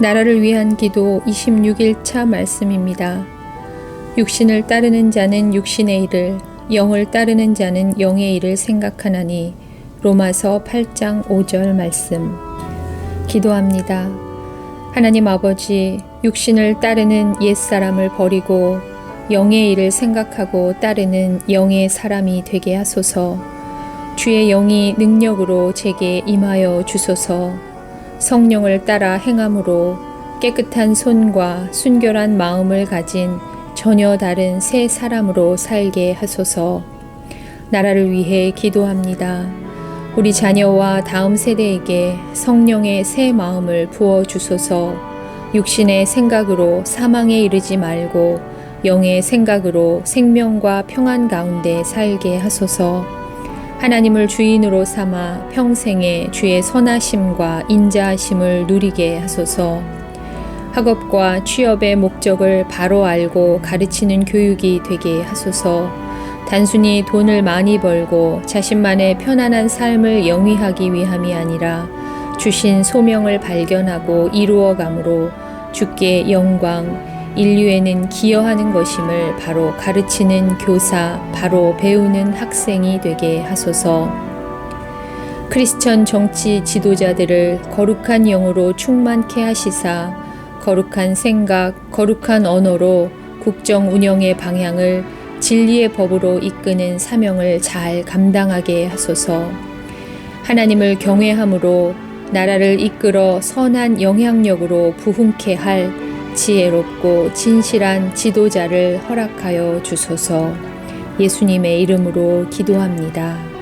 나라를 위한 기도 26일차 말씀입니다. 육신을 따르는 자는 육신의 일을, 영을 따르는 자는 영의 일을 생각하나니 로마서 8장 5절 말씀. 기도합니다. 하나님 아버지, 육신을 따르는 옛사람을 버리고 영의 일을 생각하고 따르는 영의 사람이 되게 하소서. 주의 영이 능력으로 제게 임하여 주소서. 성령을 따라 행함으로 깨끗한 손과 순결한 마음을 가진 전혀 다른 새 사람으로 살게 하소서. 나라를 위해 기도합니다. 우리 자녀와 다음 세대에게 성령의 새 마음을 부어 주소서. 육신의 생각으로 사망에 이르지 말고 영의 생각으로 생명과 평안 가운데 살게 하소서. 하나님을 주인으로 삼아 평생에 주의 선하심과 인자하심을 누리게 하소서. 학업과 취업의 목적을 바로 알고 가르치는 교육이 되게 하소서. 단순히 돈을 많이 벌고 자신만의 편안한 삶을 영위하기 위함이 아니라 주신 소명을 발견하고 이루어감으로 주께 영광, 인류에는 기여하는 것임을 바로 가르치는 교사, 바로 배우는 학생이 되게 하소서. 크리스천 정치 지도자들을 거룩한 영으로 충만케 하시사 거룩한 생각, 거룩한 언어로 국정 운영의 방향을 진리의 법으로 이끄는 사명을 잘 감당하게 하소서. 하나님을 경외함으로 나라를 이끌어 선한 영향력으로 부흥케 할 지혜롭고 진실한 지도자를 허락하여 주소서 예수님의 이름으로 기도합니다.